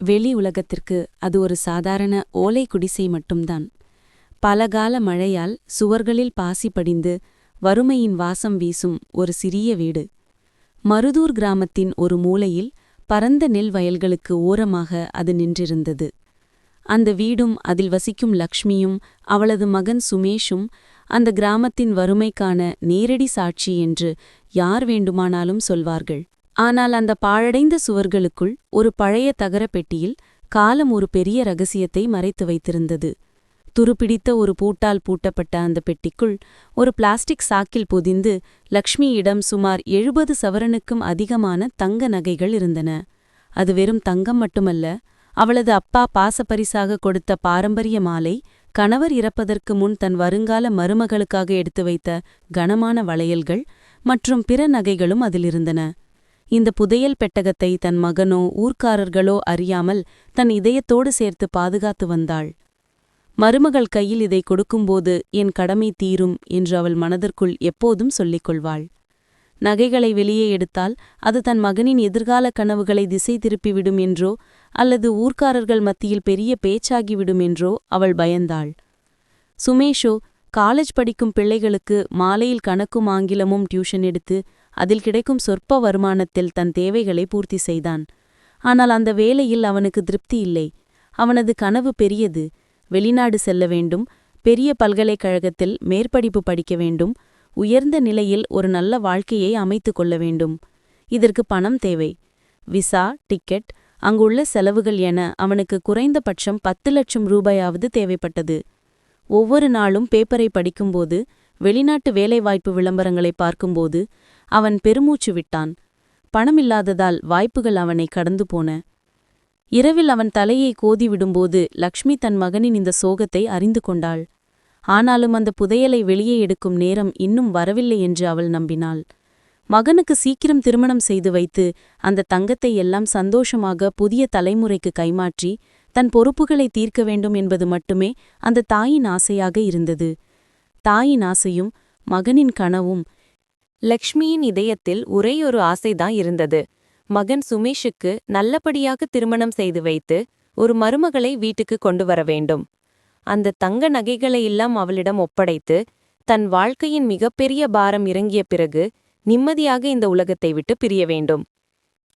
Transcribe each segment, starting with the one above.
வெளி உலகத்திற்கு அது ஒரு சாதாரண ஓலை குடிசை மட்டும்தான். பலகால மழையால் சுவர்களில் பாசி படிந்து வறுமையின் வாசம் வீசும் ஒரு சிறிய வீடு. மருதூர் கிராமத்தின் ஒரு மூலையில் பரந்த நெல் வயல்களுக்கு ஓரமாக அது நின்றிருந்தது. அந்த வீடும் அதில் வசிக்கும் லக்ஷ்மியும் அவளது மகன் சுமேஷும் அந்த கிராமத்தின் வறுமைக்கான நேரடி சாட்சி என்று யார் வேண்டுமானாலும் சொல்வார்கள். ஆனால் அந்த பாழடைந்த சுவர்களுக்குள் ஒரு பழைய தகரப் பெட்டியில் காலம் ஒரு பெரிய ரகசியத்தை மறைத்து வைத்திருந்தது. துருப்பிடித்த ஒரு பூட்டால் பூட்டப்பட்ட அந்த பெட்டிக்குள் ஒரு பிளாஸ்டிக் சாக்கில் பொதிந்து லக்ஷ்மியிடம் சுமார் எழுபது சவரனுக்கும் அதிகமான தங்க நகைகள் இருந்தன. அது வெறும் தங்கம் மட்டுமல்ல அவளது அப்பா பாசப்பரிசாக கொடுத்த பாரம்பரிய மாலை கணவர் இறப்பதற்கு முன் தன் வருங்கால மருமகளுக்காக எடுத்து வைத்த கனமான வளையல்கள் மற்றும் பிற நகைகளும் அதிலிருந்தன. இந்த புதையல் பெட்டகத்தை தன் மகனோ ஊர்க்காரர்களோ அறியாமல் தன் இதயத்தோடு சேர்த்து பாதுகாத்து வந்தாள். மருமகள் கையில் இதை கொடுக்கும்போது என் கடமை தீரும் என்று அவள் மனதிற்குள் எப்போதும் சொல்லிக் கொள்வாள். நகைகளை வெளியே எடுத்தால் அது தன் மகனின் எதிர்கால கனவுகளை திசை திருப்பிவிடும் என்றோ அல்லது ஊர்க்காரர்கள் மத்தியில் பெரிய பேச்சாகிவிடும் என்றோ அவள் பயந்தாள். சுமேஷோ காலேஜ் படிக்கும் பிள்ளைகளுக்கு மாலையில் கணக்கும் ஆங்கிலமும் டியூஷன் எடுத்து அதில் கிடைக்கும் சொற்ப வருமானத்தில் தன் தேவைகளை பூர்த்தி செய்தான். ஆனால் அந்த வேலையில் அவனுக்கு திருப்தி இல்லை. அவனது கனவு பெரியது. வெளிநாடு செல்ல வேண்டும். பெரிய பல்கலைக்கழகத்தில் மேற்படிப்பு படிக்க வேண்டும். உயர்ந்த நிலையில் ஒரு நல்ல வாழ்க்கையை அமைத்து கொள்ள வேண்டும். இதற்கு பணம் தேவை. விசா டிக்கெட் அங்குள்ள செலவுகள் என அவனுக்கு குறைந்தபட்சம் பத்து லட்சம் ரூபாயாவது தேவைப்பட்டது. ஒவ்வொரு நாளும் பேப்பரை படிக்கும்போது வெளிநாட்டு வேலைவாய்ப்பு விளம்பரங்களை பார்க்கும்போது அவன் பெருமூச்சு விட்டான். பணமில்லாததால் வாய்ப்புகள் அவனை கடந்து போன. இரவில் அவன் தலையை கோதிவிடும்போது லக்ஷ்மி தன் மகனின் இந்த சோகத்தை அறிந்து கொண்டாள். ஆனாலும் அந்த புதையலை வெளியே எடுக்கும் நேரம் இன்னும் வரவில்லை என்று அவள் நம்பினாள். மகனுக்கு சீக்கிரம் திருமணம் செய்து வைத்து அந்த தங்கத்தை எல்லாம் சந்தோஷமாக புதிய தலைமுறைக்கு கைமாற்றி தன் பொறுப்புகளை தீர்க்க வேண்டும் என்பது மட்டுமே அந்த தாயின் ஆசையாக இருந்தது. தாயின் ஆசையும் மகனின் கனவும் லக்ஷ்மியின் இதயத்தில் ஒரேயொரு ஆசைதான் இருந்தது. மகன் சுமேஷுக்கு நல்லபடியாக திருமணம் செய்து வைத்து ஒரு மருமகளை வீட்டுக்கு கொண்டு வர வேண்டும். அந்த தங்க நகைகளையெல்லாம் அவளிடம் ஒப்படைத்து தன் வாழ்க்கையின் மிகப்பெரிய பாரம் இறங்கிய பிறகு நிம்மதியாக இந்த உலகத்தை விட்டு பிரிய வேண்டும்.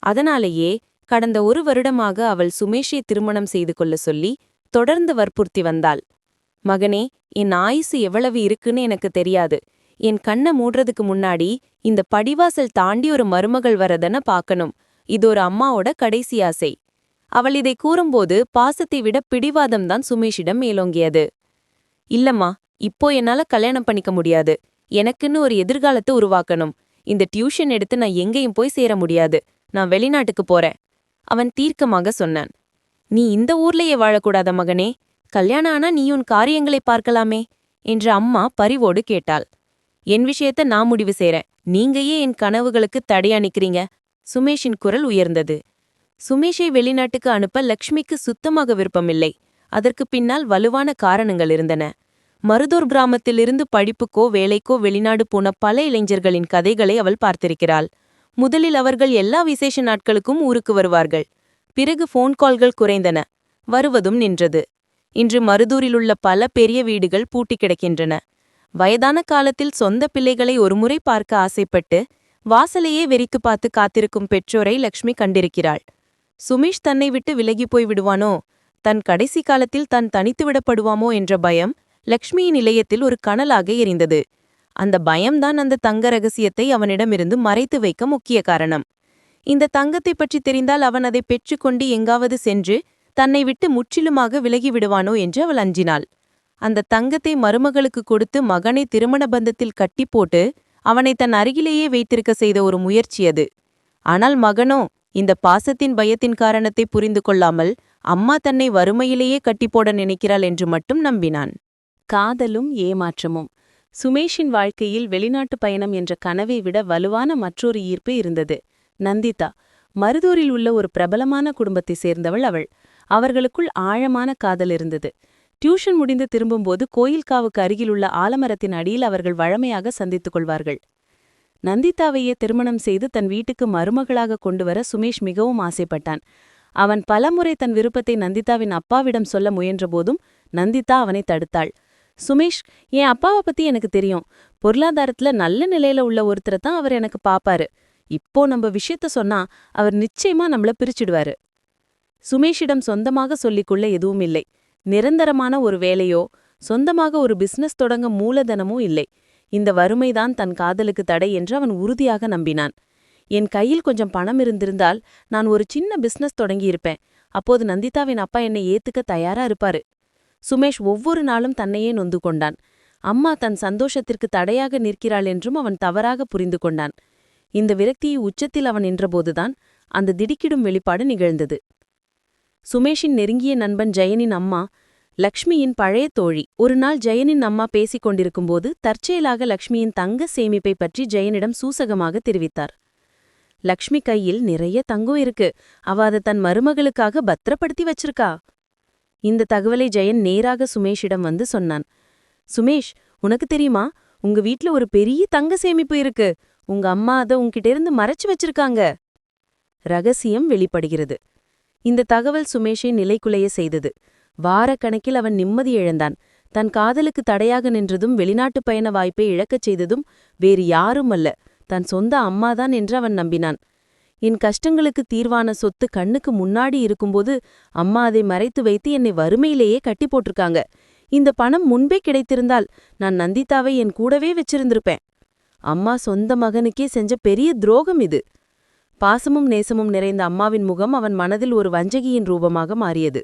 அதனாலேயே கடந்த ஒரு வருடமாக அவள் சுமேஷை திருமணம் செய்து கொள்ள சொல்லி தொடர்ந்து வற்புறுத்தி வந்தாள். மகனே என் ஆயுசு எவ்வளவு இருக்குன்னு எனக்கு தெரியாது. என் கண்ணை மூடுறதுக்கு முன்னாடி இந்த படிவாசல் தாண்டி ஒரு மருமகள் வரதன பார்க்கணும். இது ஒரு அம்மாவோட கடைசி ஆசை. அவள் இதை கூறும்போது பாசத்தை விட பிடிவாதம்தான் சுமேஷிடம் மேலோங்கியது. இல்லம்மா இப்போ என்னால கல்யாணம் பண்ணிக்க முடியாது. எனக்குன்னு ஒரு எதிர்காலத்தை உருவாக்கணும். இந்த டியூஷன் எடுத்து நான் எங்கேயும் போய் சேர முடியாது. நான் வெளிநாட்டுக்கு போறேன். அவன் தீர்க்கமாக சொன்னான். நீ இந்த ஊர்லயே வாழக்கூடாத மகனே. கல்யாணம் ஆனா நீ உன் காரியங்களை பார்க்கலாமே என்று அம்மா பரிவோடு கேட்டாள். என் விஷயத்த நான் முடிவு செய்றேன். நீங்க ஏன் என் கனவுகளுக்கு தடையா நிக்கிறீங்க சுமேஷின் குரல் உயர்ந்தது. சுமேஷை வெளிநாட்டுக்கு அனுப்ப லக்ஷ்மிக்கு சுத்தமாக விருப்பமில்லை. அதற்கு பின்னால் வலுவான காரணங்கள் இருந்தன. மருதூர் கிராமத்திலிருந்து படிப்புக்கோ வேலைக்கோ வெளிநாடு போன பல இளைஞர்களின் கதைகளை அவள் பார்த்திருக்கிறாள். முதலில் அவர்கள் எல்லா விசேஷ நாட்களுக்கும் ஊருக்கு வருவார்கள். பிறகு ஃபோன் கால்கள் குறைந்தன. வருவதும் நின்றது. இன்று மருதூரிலுள்ள பல பெரிய வீடுகள் பூட்டி கிடக்கின்றன. வயதான காலத்தில் சொந்த பிள்ளைகளை ஒருமுறை பார்க்க ஆசைப்பட்டு வாசலையே வெறித்து பார்த்து காத்திருக்கும் பெற்றோரை லக்ஷ்மி கண்டிருக்கிறாள். சுமேஷ் தன்னை விட்டு விலகி போய் விடுவானோ? தன் கடைசி காலத்தில் தான் தனித்து விடப்படுவாமோ என்ற பயம் லக்ஷ்மியின் நிலையத்தில் ஒரு கனலாக எரிந்தது. அந்த பயம்தான் அந்த தங்க ரகசியத்தை அவனிடமிருந்து மறைத்து வைக்க முக்கிய காரணம். இந்த தங்கத்தை பற்றி தெரிந்தால் அவன் அதை பெற்றுக்கொண்டு எங்காவது சென்று தன்னை விட்டு முற்றிலுமாக விலகி விடுவானோ என்று அவள் அஞ்சினாள். அந்த தங்கத்தை மருமகளுக்கு கொடுத்து மகனை திருமண பந்தத்தில் கட்டி போட்டு அவனை தன் அருகிலேயே வைத்திருக்க செய்த ஒரு முயற்சி அது. ஆனால் மகனோ இந்த பாசத்தின் பயத்தின் காரணத்தை புரிந்து கொள்ளாமல் அம்மா தன்னை வறுமையிலேயே கட்டிப்போட நினைக்கிறாள் என்று மட்டும் நம்பினான். காதலும் ஏமாற்றமும். சுமேஷின் வாழ்க்கையில் வெளிநாட்டு பயணம் என்ற கனவை விட வலுவான மற்றொரு ஈர்ப்பு இருந்தது. நந்திதா மருதூரில் உள்ள ஒரு பிரபலமான குடும்பத்தை சேர்ந்தவள் அவள். அவர்களுக்குள் ஆழமான காதல் இருந்தது. டியூஷன் முடிந்து திரும்பும்போது கோயில்காவுக்கு அருகிலுள்ள ஆலமரத்தின் அடியில் அவர்கள் வழமையாக சந்தித்துக் கொள்வார்கள். நந்திதாவையே திருமணம் செய்து தன் வீட்டுக்கு மருமகளாக கொண்டுவர சுமேஷ் மிகவும் ஆசைப்பட்டான். அவன் பலமுறை தன் விருப்பத்தை நந்திதாவின் அப்பாவிடம் சொல்ல முயன்றபோதும் நந்திதா அவனை தடுத்தாள். சுமேஷ் என் அப்பாவை பத்தி எனக்கு தெரியும். பொருளாதாரத்துல நல்ல நிலையில உள்ள ஒருத்தரை தான் அவர் எனக்கு பாப்பாரு. இப்போ நம்ம விஷயத்த சொன்னா அவர் நிச்சயமா நம்மள பிரிச்சிடுவாரு. சுமேஷிடம் சொந்தமாக சொல்லிக்கொள்ள எதுவும் இல்லை. நிரந்தரமான ஒரு வேலையோ சொந்தமாக ஒரு பிசினஸ் தொடங்க மூலதனமோ இல்லை. இந்த வறுமைதான் தன் காதலுக்கு தடை என்று அவன் உறுதியாக நம்பினான். என் கையில் கொஞ்சம் பணம் இருந்திருந்தால் நான் ஒரு சின்ன பிசினஸ் தொடங்கியிருப்பேன். அப்போது நந்திதாவின் அப்பா என்னை ஏத்துக்க தயாரா இருப்பாரு சுமேஷ் ஒவ்வொரு நாளும் தன்னையே நொந்து கொண்டான். அம்மா தன் சந்தோஷத்திற்கு தடையாக நிற்கிறாள் என்றும் அவன் தவறாக புரிந்து கொண்டான். இந்த விரக்தியை உச்சத்தில் அவன் நின்றபோதுதான் அந்த திடுக்கிடும் வெளிப்பாடு நிகழ்ந்தது. சுமேஷின் நெருங்கிய நண்பன் ஜெயனின் அம்மா லக்ஷ்மியின் பழைய தோழி. ஒரு நாள் ஜெயனின் அம்மா பேசிக் கொண்டிருக்கும்போது தற்செயலாக லக்ஷ்மியின் தங்க சேமிப்பை பற்றி ஜெயனிடம் சூசகமாக தெரிவித்தார். லக்ஷ்மி கையில் நிறைய தங்கம் இருக்கு. அவ அதை தன் மருமகளுக்காக பத்திரப்படுத்தி வச்சிருக்கா? இந்த தகவலை ஜெயன் நேராக சுமேஷிடம் வந்து சொன்னான். சுமேஷ் உனக்கு தெரியுமா? உங்க வீட்ல ஒரு பெரிய தங்க சேமிப்பு இருக்கு. உங்க அம்மா அதை உன்கிட்ட இருந்து மறைச்சு வச்சிருக்காங்க. ரகசியம் வெளிப்படுகிறது. இந்த தகவல் சுமேஷை நிலைக்குலைய செய்தது. வாரக்கணக்கில் அவன் நிம்மதி இழந்தான். தன் காதலுக்கு தடையாக நின்றதும் வெளிநாட்டுப் பயண வாய்ப்பை இழக்கச் செய்ததும் வேறு யாரும் அல்ல தன் சொந்த அம்மாதான் என்று அவன் நம்பினான். என் கஷ்டங்களுக்கு தீர்வான சொத்து கண்ணுக்கு முன்னாடி இருக்கும்போது அம்மா அதை மறைத்து வைத்து என்னை வறுமையிலேயே கட்டி போட்டிருக்காங்க. இந்த பணம் முன்பே கிடைத்திருந்தால் நான் நந்திதாவை என் கூடவே வச்சிருந்திருப்பேன். அம்மா சொந்த மகனுக்கே செஞ்ச பெரிய துரோகம் இது. பாசமும் நேசமும் நிறைந்த அம்மாவின் முகம் அவன் மனதில் ஒரு வஞ்சகியின் ரூபமாக மாறியது.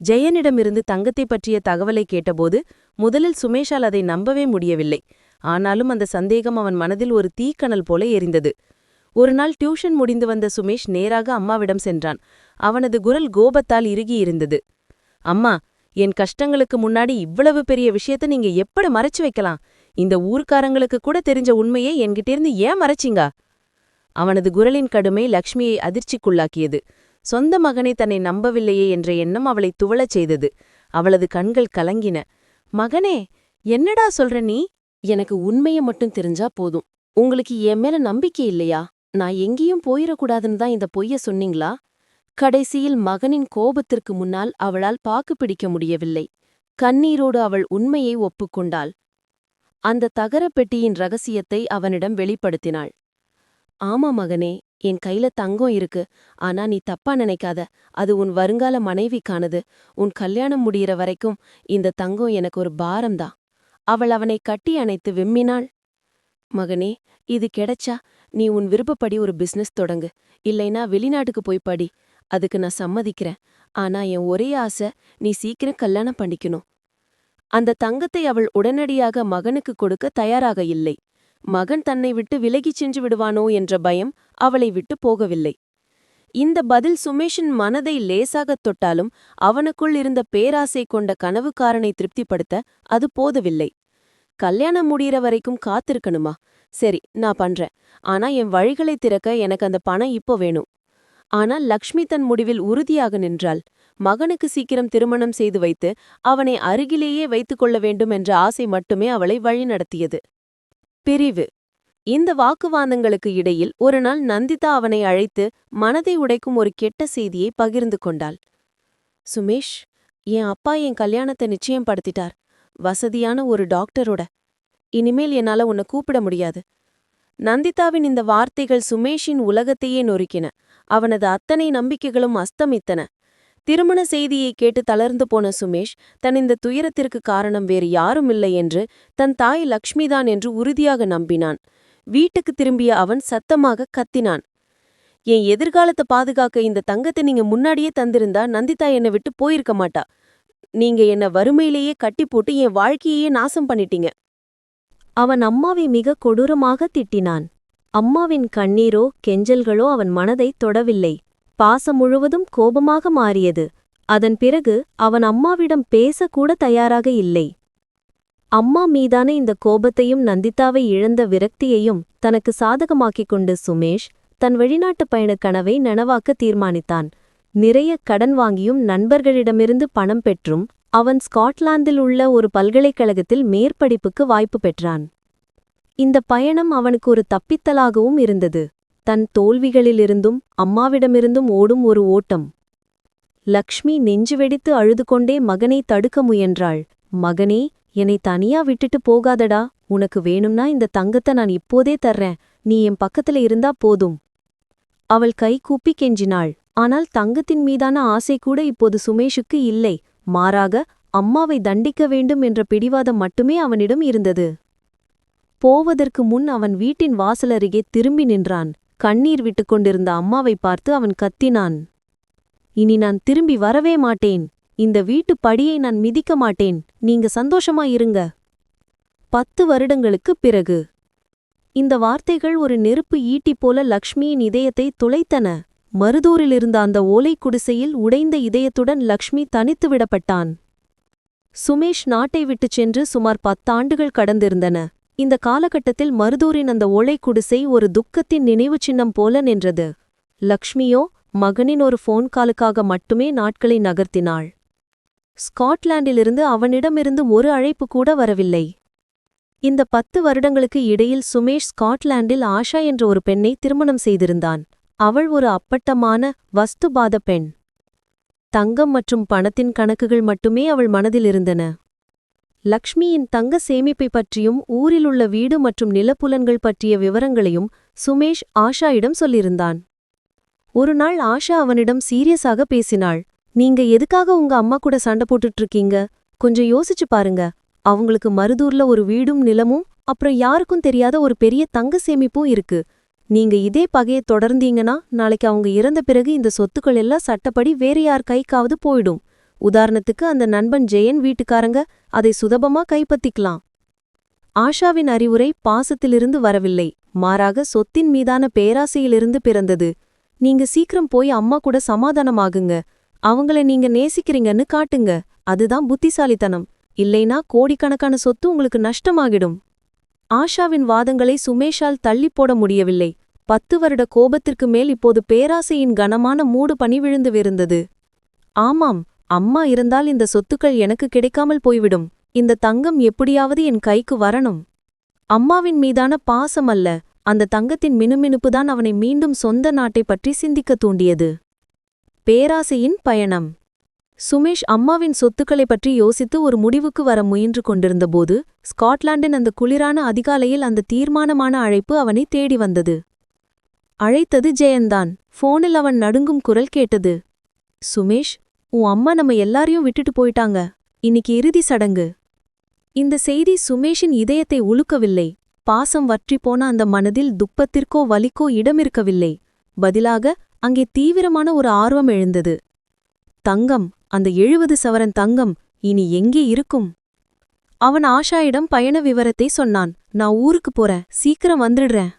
ஜெயனிடமிருந்து தங்கத்தை பற்றிய தகவலை கேட்டபோது முதலில் சுமேஷால் அதை நம்பவே முடியவில்லை. ஆனாலும் அந்த சந்தேகம் அவன் மனதில் ஒரு தீக்கணல் போல எரிந்தது. ஒரு நாள் டியூஷன் முடிந்து வந்த சுமேஷ் நேராக அம்மாவிடம் சென்றான். அவனது குரல் கோபத்தால் இறுகியிருந்தது அம்மா என் கஷ்டங்களுக்கு முன்னாடி இவ்வளவு பெரிய விஷயத்த நீங்க எப்படி மறைச்சு வைக்கலாம்? இந்த ஊர்க்காரங்களுக்கு கூட தெரிஞ்ச உண்மையை என்கிட்டேருந்து ஏன் மறைச்சிங்க? அவனது குரலின் கடுமை லக்ஷ்மியை அதிர்ச்சிக்குள்ளாக்கியது. சொந்த மகனை தன்னை நம்பவில்லையே என்ற எண்ணம் அவளை துவளச் செய்தது. அவளது கண்கள் கலங்கின. மகனே என்னடா சொல்ற நீ? எனக்கு உண்மைய மட்டும் தெரிஞ்சா போதும். உங்களுக்கு என் மேல நம்பிக்கை இல்லையா? நான் எங்கேயும் போயிடக்கூடாதுன்னு தான் இந்த பொய்ய சொன்னீங்களா? கடைசியில் மகனின் கோபத்திற்கு முன்னால் அவளால் பாக்கு பிடிக்க முடியவில்லை. கண்ணீரோடு அவள் உண்மையை ஒப்புக்கொண்டாள். அந்த தகரப் பெட்டியின் ரகசியத்தை அவனிடம் வெளிப்படுத்தினாள். ஆமா மகனே என் கையில தங்கம் இருக்கு. ஆனா நீ தப்பா நினைக்காத. அது உன் வருங்கால மனைவிக்கானது. உன் கல்யாணம் முடியிற வரைக்கும் இந்த தங்கம் எனக்கு ஒரு பாரம்தான் அவள் அவனை கட்டி அணைத்து விம்மினாள். மகனே இது கிடைச்சா நீ உன் விருப்பப்படி ஒரு பிசினஸ் தொடங்கு. இல்லைனா வெளிநாட்டுக்கு போய் படி. அதுக்கு நான் சம்மதிக்கிறேன். ஆனா என் ஒரே ஆசை நீ சீக்கிரம் கல்யாணம் பண்ணிக்கணும். அந்த தங்கத்தை அவள் உடனடியாக மகனுக்கு கொடுக்க தயாராக இல்லை. மகன் தன்னை விட்டு விலகிச் சென்று விடுவானோ என்ற பயம் அவளை விட்டு போகவில்லை. இந்த பதில் சுமேஷின் மனதை லேசாகத் தொட்டாலும் அவனுக்குள் இருந்த பேராசை கொண்ட கனவுக்காரனை திருப்திப்படுத்த அது போதவில்லை. கல்யாணம் முடிகிற வரைக்கும் காத்திருக்கணுமா? சரி நான் பண்றேன். ஆனா என் வழிகளை திறக்க எனக்கு அந்த பணம் இப்போ வேணும். ஆனால் லக்ஷ்மி தன் முடிவில் உறுதியாக நின்றாள். மகனுக்கு சீக்கிரம் திருமணம் செய்து வைத்து அவனை அருகிலேயே வைத்துக் கொள்ள வேண்டும் என்ற ஆசை மட்டுமே அவளை வழிநடத்தியது. பிரிவு. இந்த வாக்குவாதங்களுக்கு இடையில் ஒரு நாள் நந்திதா அவனை அழைத்து மனதை உடைக்கும் ஒரு கெட்ட செய்தியை பகிர்ந்து கொண்டாள். சுமேஷ் என் அப்பா என் கல்யாணத்தை நிச்சயம் படுத்திட்டார் வசதியான ஒரு டாக்டரோட. இனிமேல் என்னால உன்னை கூப்பிட முடியாது நந்திதாவின் இந்த வார்த்தைகள் சுமேஷின் உலகத்தையே நொறுக்கின. அவனது அத்தனை நம்பிக்கைகளும் அஸ்தமித்தன. திருமண செய்தியை கேட்டு தளர்ந்து போன சுமேஷ் தன் இந்த துயரத்திற்கு காரணம் வேறு யாரும் இல்லை என்று தன் தாய் லக்ஷ்மிதான் என்று உறுதியாக நம்பினான். வீட்டுக்கு திரும்பிய அவன் சத்தமாக கத்தினான். என் எதிர்காலத்தை பாதுகாக்க இந்த தங்கத்தை நீங்க முன்னாடியே தந்திருந்தா நந்திதா என்னை விட்டு போயிருக்க மாட்டா. நீங்க என்ன வறுமையிலேயே கட்டி போட்டு என் வாழ்க்கையே நாசம் பண்ணிட்டீங்க அவன் அம்மாவை மிக கொடூரமாக திட்டினான். அம்மாவின் கண்ணீரோ கெஞ்சல்களோ அவன் மனதைத் தொடவில்லை. பாசம் முழுவதும் கோபமாக மாறியது. அதன் பிறகு அவன் அம்மாவிடம் பேசக்கூட தயாராக இல்லை. அம்மா மீதான இந்த கோபத்தையும் நந்திதாவை இழந்த விரக்தியையும் தனக்கு சாதகமாக்கிக் கொண்டு சுமேஷ் தன் வெளிநாட்டுப் பயணக் கனவை நனவாக்க தீர்மானித்தான். நிறைய கடன் வாங்கியும் நண்பர்களிடமிருந்து பணம் பெற்றும் அவன் ஸ்காட்லாந்தில் உள்ள ஒரு பல்கலைக்கழகத்தில் மேற்படிப்புக்கு வாய்ப்பு பெற்றான். இந்த பயணம் அவனுக்கு ஒரு தப்பித்தலாகவும் இருந்தது. தன் தோல்விகளிலிருந்தும் அம்மாவிடமிருந்தும் ஓடும் ஒரு ஓட்டம். லக்ஷ்மி நெஞ்சு வெடித்து அழுது கொண்டே மகனை தடுக்க முயன்றாள். மகனே என்னை தனியா விட்டுட்டு போகாதடா. உனக்கு வேணும்னா இந்த தங்கத்தை நான் இப்போதே தர்றேன். நீ என் பக்கத்துல இருந்தா போதும் அவள் கை கூப்பி கெஞ்சினாள். ஆனால் தங்கத்தின் மீதான ஆசை கூட இப்போது சுமேஷுக்கு இல்லை. மாறாக அம்மாவை தண்டிக்க வேண்டும் என்ற பிடிவாதம் மட்டுமே அவனிடம் இருந்தது. போவதற்கு முன் அவன் வீட்டின் வாசலருகே திரும்பி நின்றான். கண்ணீர் விட்டுக் கொண்டிருந்த அம்மாவை பார்த்து அவன் கத்தினான். இனி நான் திரும்பி வரவே மாட்டேன். இந்த வீட்டு படியை நான் மிதிக்க மாட்டேன். நீங்க சந்தோஷமா இருங்க. பத்து வருடங்களுக்குப் பிறகு இந்த வார்த்தைகள் ஒரு நெருப்பு ஈட்டி போல லக்ஷ்மியின் இதயத்தை துளைத்தன. மருதூரிலிருந்த அந்த ஓலை குடிசையில் உடைந்த இதயத்துடன் லக்ஷ்மி தனித்து விடப்பட்டான். சுமேஷ் நாட்டை விட்டுச் சென்று சுமார் பத்தாண்டுகள் கடந்திருந்தன. இந்த காலகட்டத்தில் மருதூரின் அந்த ஓலை குடிசை ஒரு துக்கத்தின் நினைவுச் சின்னம் போல நின்றது. லக்ஷ்மியோ மகனின் ஒரு ஃபோன் காலுக்காக மட்டுமே நாட்களை நகர்த்தினாள். ஸ்காட்லாண்டிலிருந்து அவனிடமிருந்து ஒரு அழைப்பு கூட வரவில்லை. இந்த பத்து வருடங்களுக்கு இடையில் சுமேஷ் ஸ்காட்லாண்டில் ஆஷா என்ற ஒரு பெண்ணை திருமணம் செய்திருந்தான். அவள் ஒரு அப்பட்டமான வஸ்துபாத பெண். தங்கம் மற்றும் பணத்தின் கணக்குகள் மட்டுமே அவள் மனதில் இருந்தன. லக்ஷ்மியின் தங்க சேமிப்பை பற்றியும் ஊரிலுள்ள வீடு மற்றும் நிலப்புலன்கள் பற்றிய விவரங்களையும் சுமேஷ் ஆஷாயிடம் சொல்லியிருந்தான். ஒரு நாள் ஆஷா அவனிடம் சீரியஸாக பேசினாள். நீங்க எதுக்காக உங்க அம்மா கூட சண்டை போட்டுட்டு இருக்கீங்க கொஞ்சம் யோசிச்சு பாருங்க. அவங்களுக்கு மருதூர்ல ஒரு வீடும் நிலமும் அப்புறம் யாருக்கும் தெரியாத ஒரு பெரிய தங்க சேமிப்பும் இருக்கு. நீங்க இதே பகையை தொடர்ந்தீங்கன்னா நாளைக்கு அவங்க இறந்த பிறகு இந்த சொத்துக்கள் எல்லாம் சட்டப்படி வேற யார் கைக்காவது போயிடும். உதாரணத்துக்கு அந்த நண்பன் ஜெயன் வீட்டுக்காரங்க அதை சுதபமா கைப்பத்திக்கலாம். ஆஷாவின் அறிவுரை பாசத்திலிருந்து வரவில்லை. மாறாக சொத்தின் மீதான பேராசையிலிருந்து பிறந்தது. நீங்க சீக்கிரம் போய் அம்மா கூட சமாதானமாகுங்க. அவங்கள நீங்க நேசிக்கிறீங்கன்னு காட்டுங்க. அதுதான் புத்திசாலித்தனம். இல்லைனா கோடிக்கணக்கான சொத்து உங்களுக்கு நஷ்டமாகிடும். ஆஷாவின் வாதங்களை சுமேஷால் தள்ளிப் போட முடியவில்லை. பத்து வருட கோபத்திற்கு மேல் இப்போது பேராசையின் கனமான மூடு பனி விழுந்து விருந்தது. ஆமாம் அம்மா இருந்தால் இந்த சொத்துக்கள் எனக்கு கிடைக்காமல் போய்விடும். இந்த தங்கம் எப்படியாவது என் கைக்கு வரணும். அம்மாவின் மீதான பாசம் அல்ல. அந்த தங்கத்தின் மினுமினுப்புதான் அவனை மீண்டும் சொந்த நாட்டை பற்றி சிந்திக்கத் தூண்டியது. பேராசையின் பயணம். சுமேஷ் அம்மாவின் சொத்துக்களைப் பற்றி யோசித்து ஒரு முடிவுக்கு வர முயன்று கொண்டிருந்தபோது ஸ்காட்லாண்டின் அந்த குளிரான அதிகாலையில் அந்த தீர்மானமான அழைப்பு அவனை தேடி வந்தது. அழைத்தது ஜெயந்தான். ஃபோனில் அவன் நடுங்கும் குரல் கேட்டது. சுமேஷ் உன் அம்மா நம்ம எல்லாரையும் விட்டுட்டு போயிட்டாங்க. இன்னிக்கு இறுதி சடங்கு. இந்த செய்தி சுமேஷின் இதயத்தை உலுக்கவில்லை. பாசம் வற்றிப்போன அந்த மனதில் துப்பத்திற்கோ வலிக்கோ இடமிருக்கவில்லை. பதிலாக அங்கே தீவிரமான ஒரு ஆர்வம் எழுந்தது. தங்கம் அந்த எழுபது சவரன் தங்கம் இனி எங்கே இருக்கும்? அவன் ஆஷாயிடம் பயண விவரத்தை சொன்னான். நான் ஊருக்கு போறேன். சீக்கிரம் வந்துடுறேன்.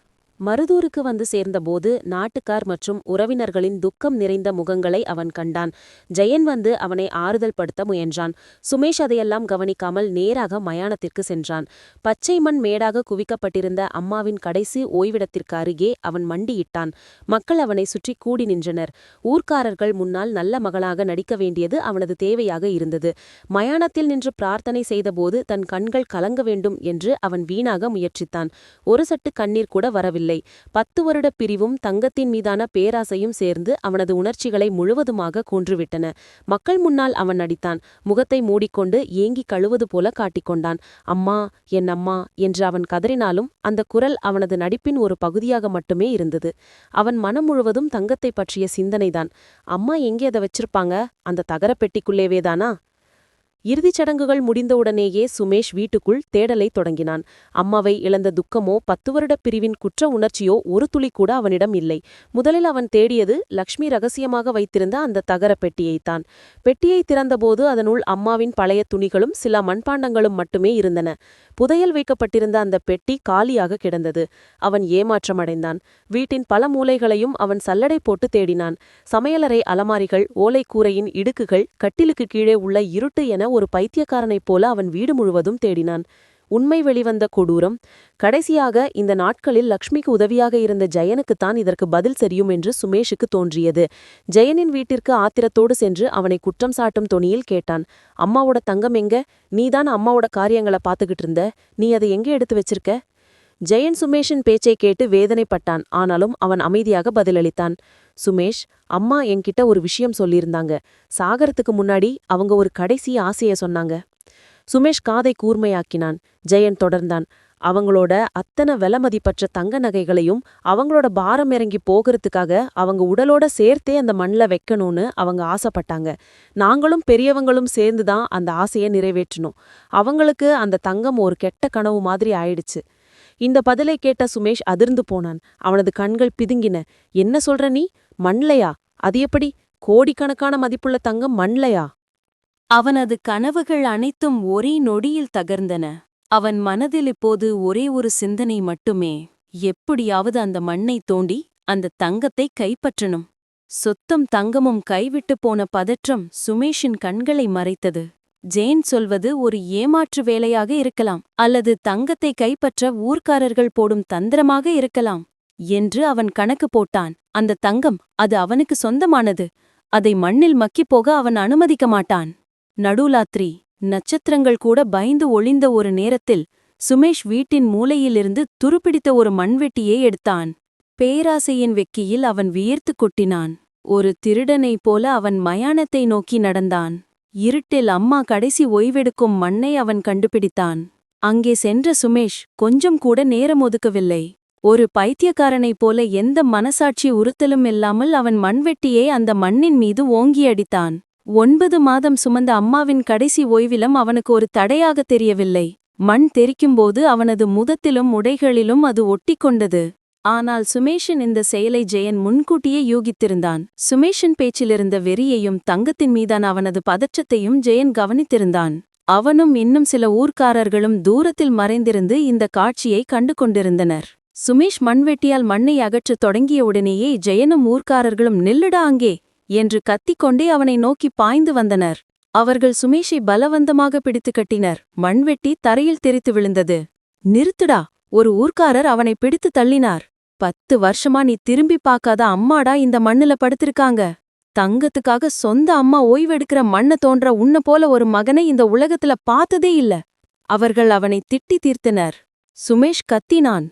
மருதூருக்கு வந்து சேர்ந்தபோது நாட்டுக்கார் மற்றும் உறவினர்களின் துக்கம் நிறைந்த முகங்களை அவன் கண்டான். ஜெயன் வந்து அவனை ஆறுதல் படுத்த முயன்றான். சுமேஷ் அதையெல்லாம் கவனிக்காமல் நேராக மயானத்திற்கு சென்றான். பச்சை மண் மேடாக குவிக்கப்பட்டிருந்த அம்மாவின் கடைசி ஓய்விடத்திற்கு அருகே அவன் மண்டியிட்டான் மக்கள் அவனை சுற்றி கூடி நின்றனர். ஊர்க்காரர்கள் முன்னால் நல்ல மகளாக நடிக்க வேண்டியது அவனது தேவையாக இருந்தது. மயானத்தில் நின்று பிரார்த்தனை செய்தபோது தன் கண்கள் கலங்க வேண்டும் என்று அவன் வீணாக முயற்சித்தான். ஒரு சட்டு கண்ணீர் கூட வரவில்லை. பத்து வருட பிரிவும் தங்கத்தின் மீதான பேராசையும் சேர்ந்து அவனது உணர்ச்சிகளை முழுவதுமாக கொன்றுவிட்டன. மக்கள் முன்னால் அவன் நடித்தான். முகத்தை மூடிக்கொண்டு ஏங்கி கழுவது போல காட்டிக்கொண்டான். அம்மா என் அம்மா என்று அவன் கதறினாலும் அந்த குரல் அவனது நடிப்பின் ஒரு பகுதியாக மட்டுமே இருந்தது. அவன் மனம் முழுவதும் தங்கத்தை பற்றிய சிந்தனைதான். அம்மா எங்கே அதை வச்சிருப்பாங்க? அந்த தகர பெட்டிக்குள்ளேவேதானா? இறுதிச் சடங்குகள் முடிந்தவுடனேயே சுமேஷ் வீட்டுக்குள் தேடலை தொடங்கினான். அம்மாவை இழந்த துக்கமோ பத்து வருடப் பிரிவின் குற்ற உணர்ச்சியோ ஒரு துளி கூட அவனிடம் இல்லை. முதலில் அவன் தேடியது லக்ஷ்மி ரகசியமாக வைத்திருந்த அந்த தகர பெட்டியைத்தான். பெட்டியை திறந்தபோது அதனுள் அம்மாவின் பழைய துணிகளும் சில மண்பாண்டங்களும் மட்டுமே இருந்தன. புதையல் வைக்கப்பட்டிருந்த அந்த பெட்டி காலியாக கிடந்தது. அவன் ஏமாற்றமடைந்தான். வீட்டின் பல மூலைகளையும் அவன் சல்லடை போட்டு தேடினான். சமையலறை அலமாரிகள் ஓலைக்கூரையின் இடுக்குகள் கட்டிலுக்கு கீழே உள்ள இருட்டு என ஒரு பைத்தியக்காரனைப் போல அவன் வீடு முழுவதும் தேடினான். உண்மை வெளிவந்த கொடூரம். கடைசியாக இந்த நாட்களில் லக்ஷ்மிக்கு உதவியாக இருந்த ஜெயனுக்குத்தான் இதற்கு பதில் சரியும் என்று சுமேஷுக்கு தோன்றியது. ஜெயனின் வீட்டிற்கு ஆத்திரத்தோடு சென்று அவனை குற்றம் சாட்டும் தொனியில் கேட்டான். அம்மாவோட தங்கம் எங்க? நீதான் அம்மாவோட காரியங்களை பார்த்துக்கிட்டு இருந்த. நீ அதை எங்கே எடுத்து வச்சிருக்க? ஜெயன் சுமேஷின் பேச்சை கேட்டு வேதனைப்பட்டான். ஆனாலும் அவன் அமைதியாக பதிலளித்தான். சுமேஷ் அம்மா என்கிட்ட ஒரு விஷயம் சொல்லியிருந்தாங்க. சாகரத்துக்கு முன்னாடி அவங்க ஒரு கடைசி ஆசைய சொன்னாங்க. சுமேஷ் காதை கூர்மையாக்கினான். ஜெயன் தொடர்ந்தான். அவங்களோட அத்தனை விலமதிப்பற்ற தங்க நகைகளையும் அவங்களோட பாரம் இறங்கி போகிறதுக்காக அவங்க உடலோட சேர்த்தே அந்த மண்ணில் வைக்கணும்னு அவங்க ஆசைப்பட்டாங்க. நாங்களும் பெரியவங்களும் சேர்ந்து தான் அந்த ஆசையை நிறைவேற்றணும். அவங்களுக்கு அந்த தங்கம் ஒரு கெட்ட கனவு மாதிரி ஆயிடுச்சு. இந்த பதிலை கேட்ட சுமேஷ் அதிர்ந்து போனான். அவனது கண்கள் பிதுங்கின. என்ன சொல்ற நீ? மண்லையா? அது எப்படி? கோடிக்கணக்கான மதிப்புள்ள தங்கம் மண்லையா? அவனது கனவுகள் அனைத்தும் ஒரே நொடியில் தகர்ந்தன. அவன் மனதில் இப்போது ஒரே ஒரு சிந்தனை மட்டுமே. எப்படியாவது அந்த மண்ணை தோண்டி அந்த தங்கத்தை கைப்பற்றணும். சொத்தும் தங்கமும் கைவிட்டு போன பதற்றம் சுமேஷின் கண்களை மறைத்தது. ஜேன் சொல்வது ஒரு ஏமாற்று வேலையாக இருக்கலாம் அல்லது தங்கத்தை கைப்பற்ற ஊர்க்காரர்கள் போடும் தந்திரமாக இருக்கலாம் என்று அவன் கணக்கு போட்டான். அந்த தங்கம் அது அவனுக்கு சொந்தமானது அதை மண்ணில் மக்கிப்போக அவன் அனுமதிக்க மாட்டான். நடுலாத்ரி நட்சத்திரங்கள் கூட பயந்து ஒளிந்த ஒரு நேரத்தில் சுமேஷ் வீட்டின் மூலையிலிருந்து துருப்பிடித்த ஒரு மண்வெட்டியை எடுத்தான். பேராசையின் வெக்கியில் அவன் வியர்த்து கொட்டினான். ஒரு திருடனைப் போல அவன் மயானத்தை நோக்கி நடந்தான். இருட்டில் அம்மா கடைசி ஓய்வெடுக்கும் மண்ணை அவன் கண்டுபிடித்தான். அங்கே சென்ற சுமேஷ் கொஞ்சம் கூட நேரம் ஒதுக்கவில்லை. ஒரு பைத்தியக்காரனைப் போல எந்த மனசாட்சி உறுத்தலும் இல்லாமல் அவன் மண்வெட்டியை அந்த மண்ணின் மீது ஓங்கி அடித்தான். ஒன்பது மாதம் சுமந்த அம்மாவின் கடைசி ஓய்விலும் அவனுக்கு ஒரு தடையாக தெரியவில்லை. மண் தெரிக்கும்போது அவனது முதத்திலும் உடைகளிலும் அது ஒட்டிக்கொண்டது. ஆனால் சுமேஷின் இந்த செயலை ஜெயன் முன்கூட்டியே யூகித்திருந்தான். சுமேஷின் பேச்சிலிருந்த வெறியையும் தங்கத்தின் மீதான அவனது பதற்றத்தையும் ஜெயன் கவனித்திருந்தான். அவனும் இன்னும் சில ஊர்க்காரர்களும் தூரத்தில் மறைந்திருந்து இந்த காட்சியை கண்டு கொண்டிருந்தனர் சுமேஷ் மண்வெட்டியால் மண்ணை அகற்றத் தொடங்கியவுடனேயே ஜெயனும் ஊர்க்காரர்களும் நில்லுடா அங்கே என்று கத்திக்கொண்டே அவனை நோக்கி பாய்ந்து வந்தனர். அவர்கள் சுமேஷை பலவந்தமாக பிடித்து கட்டினர். மண்வெட்டி தரையில் தெரித்து விழுந்தது. நிறுத்துடா ஒரு ஊர்க்காரர் அவனை பிடித்து தள்ளினார். பத்து வருஷமா நீ திரும்பி பார்க்காத அம்மாடா இந்த மண்ணுல படுத்திருக்காங்க. தங்கத்துக்காக சொந்த அம்மா ஓய்வெடுக்கிற மண்ண தோன்ற உன்ன போல ஒரு மகனை இந்த உலகத்துல பார்த்ததே இல்ல. அவர்கள் அவனை திட்டி தீர்த்தனர். சுமேஷ் கத்தினான்.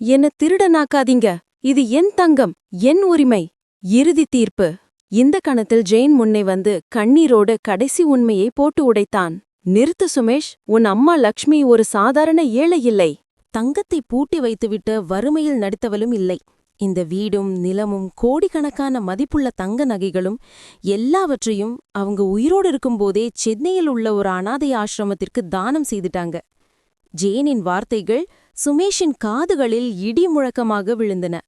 என்ன திருடனாக்காதீங்க. இது என் தங்கம் என் உரிமை. இறுதி தீர்ப்பு இந்த கணத்தில் ஜெயின் முன்னே வந்து கண்ணீரோடு கடைசி உண்மையை போட்டு உடைத்தான். நிறுத்து சுமேஷ். உன் அம்மா லக்ஷ்மி ஒரு சாதாரண ஏழை இல்லை. தங்கத்தை பூட்டி வைத்துவிட்டு வறுமையில் நடித்தவளும் இல்லை. இந்த வீடும் நிலமும் கோடிக்கணக்கான மதிப்புள்ள தங்க நகைகளும் எல்லாவற்றையும் அவங்க உயிரோடு இருக்கும்போதே சென்னையில் உள்ள ஒரு அனாதை ஆசிரமத்திற்கு தானம் செய்துட்டாங்க. ஜேனின் வார்த்தைகள் சுமேஷின் காதுகளில் இடி முழக்கமாக விழுந்தன.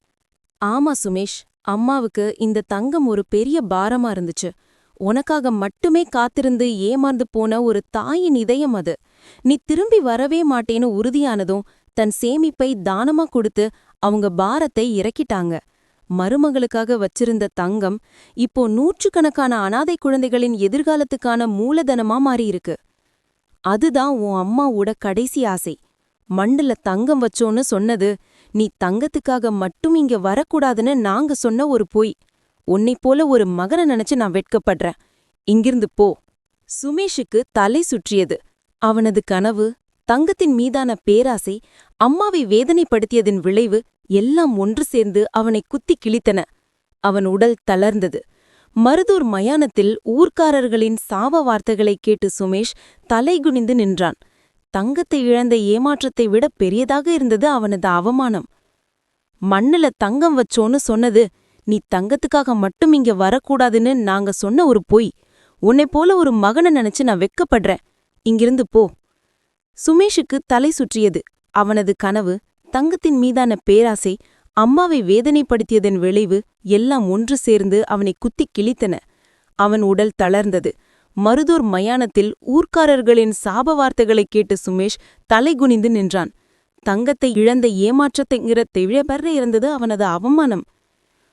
ஆமா சுமேஷ் அம்மாவுக்கு இந்த தங்கம் ஒரு பெரிய பாரமா இருந்துச்சு. உனக்காக மட்டுமே காத்திருந்து ஏமாந்து போன ஒரு தாயின் இதயம் அது. நீ திரும்பி வரவே மாட்டேன்னு உறுதியானதும் தன் சேமிப்பை தானமா கொடுத்து அவங்க பாரத்தை இறக்கிட்டாங்க. மருமகளுக்காக வச்சிருந்த தங்கம் இப்போ நூற்றுக்கணக்கான அனாதை குழந்தைகளின் எதிர்காலத்துக்கான மூலதனமா மாறியிருக்கு. அதுதான் உன் அம்மாவோட கடைசி ஆசை. மண்ணுல தங்கம் வச்சோன்னு சொன்னது நீ தங்கத்துக்காக மட்டும் இங்க வரக்கூடாதுன்னு நாங்க சொன்ன ஒரு பொய். உன்னைப் போல ஒரு மகனை நினைச்சு நான் வெட்கப்படுறேன். இங்கிருந்து போ. சுமேஷுக்கு தலை சுற்றியது. அவனது கனவு தங்கத்தின் மீதான பேராசை அம்மாவை வேதனைப்படுத்தியதின் விளைவு எல்லாம் ஒன்று சேர்ந்து அவனை குத்தி கிழித்தன. அவன் உடல் தளர்ந்தது. மருதூர் மயானத்தில் ஊர்க்காரர்களின் சாப வார்த்தைகளைக் கேட்டு சுமேஷ் தலைகுனிந்து நின்றான். தங்கத்தை இழந்த ஏமாற்றத்தை விட பெரியதாக இருந்தது அவனது அவமானம். மண்ணுல தங்கம் வச்சோன்னு சொன்னது நீ தங்கத்துக்காக மட்டும் இங்க வரக்கூடாதுன்னு நாங்க சொன்ன ஒரு பொய். உன்னை போல ஒரு மகனை நினைச்சு நான் வெக்கப்படுறேன். இங்கிருந்து போ. சுமேஷுக்கு தலை சுற்றியது. அவனது கனவு தங்கத்தின் மீதான பேராசை அம்மாவை வேதனைப்படுத்தியதன் விளைவு எல்லாம் ஒன்று சேர்ந்து அவனை குத்திக் கிழித்தன. அவன் உடல் தளர்ந்தது. மருதூர் மயானத்தில் ஊர்க்காரர்களின் சாப வார்த்தைகளைக் கேட்டு சுமேஷ் தலைகுனிந்து நின்றான். தங்கத்தை இழந்த ஏமாற்றத்தைங்கிற திழபெற இருந்தது அவனது அவமானம்.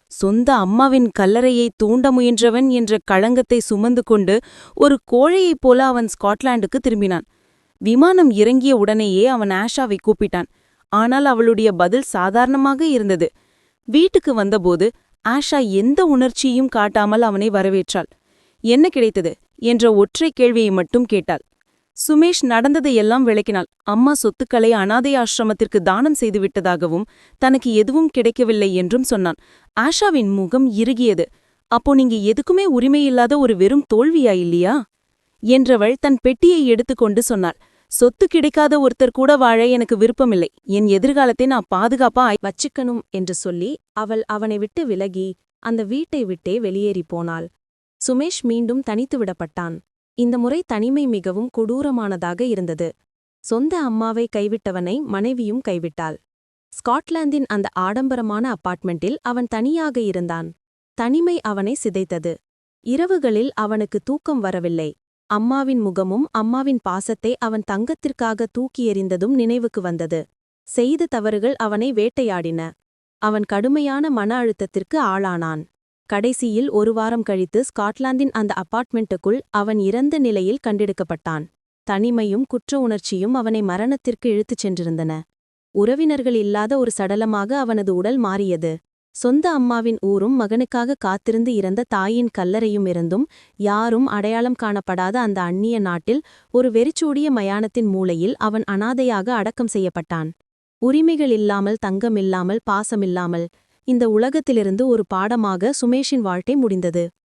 சொந்த அம்மாவின் கல்லறையை தூண்ட முயன்றவன் என்ற களங்கத்தை சுமந்து கொண்டு ஒரு கோழையைப் போல அவன் ஸ்காட்லாண்டுக்கு திரும்பினான். விமானம் இறங்கிய உடனேயே அவன் ஆஷாவை கூப்பிட்டான். ஆனால் அவளுடைய பதில் சாதாரணமாக இருந்தது. வீட்டுக்கு வந்தபோது ஆஷா எந்த உணர்ச்சியும் காட்டாமல் அவனை வரவேற்றாள். என்ன கிடைத்தது? என்ற ஒற்றை கேள்வியை மட்டும் கேட்டாள். சுமேஷ் நடந்ததையெல்லாம் விளக்கினாள். அம்மா சொத்துக்களை அனாதை ஆசிரமத்திற்கு தானம் செய்து விட்டதாகவும் தனக்கு எதுவும் கிடைக்கவில்லை என்றும் சொன்னான். ஆஷாவின் முகம் இறுகியது. அப்போ நீங்க எதுக்குமே உரிமையில்லாத ஒரு வெறும் தோல்வியா இல்லையா? என்றவள் தன் பெட்டியை எடுத்துக்கொண்டு சொன்னாள். சொத்து கிடைக்காத ஒருத்தர் கூட வாழ எனக்கு விருப்பமில்லை. என் எதிர்காலத்தை நான் பாதுகாப்பா வச்சுக்கணும் என்று சொல்லி அவள் அவனை விட்டு விலகி அந்த வீட்டை விட்டே வெளியேறிப் போனாள். சுமேஷ் மீண்டும் தனித்து விடப்பட்டான். இந்த முறை தனிமை மிகவும் கொடூரமானதாக இருந்தது. சொந்த அம்மாவை கைவிட்டவனை மனைவியும் கைவிட்டாள். ஸ்காட்லாந்தின் அந்த ஆடம்பரமான அப்பார்ட்மெண்டில் அவன் தனியாக இருந்தான். தனிமை அவனை சிதைத்தது. இரவுகளில் அவனுக்கு தூக்கம் வரவில்லை. அம்மாவின் முகமும் அம்மாவின் பாசத்தை அவன் தங்கத்திற்காக தூக்கி எறிந்ததும் நினைவுக்கு வந்தது. செய்த தவறுகள் அவனை வேட்டையாடின. அவன் கடுமையான மன அழுத்தத்திற்கு ஆளானான். கடைசியில் ஒரு வாரம் கழித்து ஸ்காட்லாந்தின் அந்த அபார்ட்மெண்ட்டுக்குள் அவன் இறந்த நிலையில் கண்டெடுக்கப்பட்டான். தனிமையும் குற்ற உணர்ச்சியும் அவனை மரணத்திற்கு இழுத்துச் சென்றிருந்தன. உறவினர்கள் இல்லாத ஒரு சடலமாக அவனது உடல் மாறியது. சொந்த அம்மாவின் ஊரும் மகனுக்காக காத்திருந்து இறந்த தாயின் கல்லறையும் இருந்தும் யாரும் அடையாளம் காணப்படாத அந்த அந்நிய நாட்டில் ஒரு வெறிச்சூடிய மயானத்தின் மூலையில் அவன் அனாதையாக அடக்கம் செய்யப்பட்டான். உரிமைகள் இல்லாமல் தங்கமில்லாமல் பாசமில்லாமல் இந்த உலகத்திலிருந்து ஒரு பாடமாக சுமேஷின் வாழ்க்கை முடிந்தது.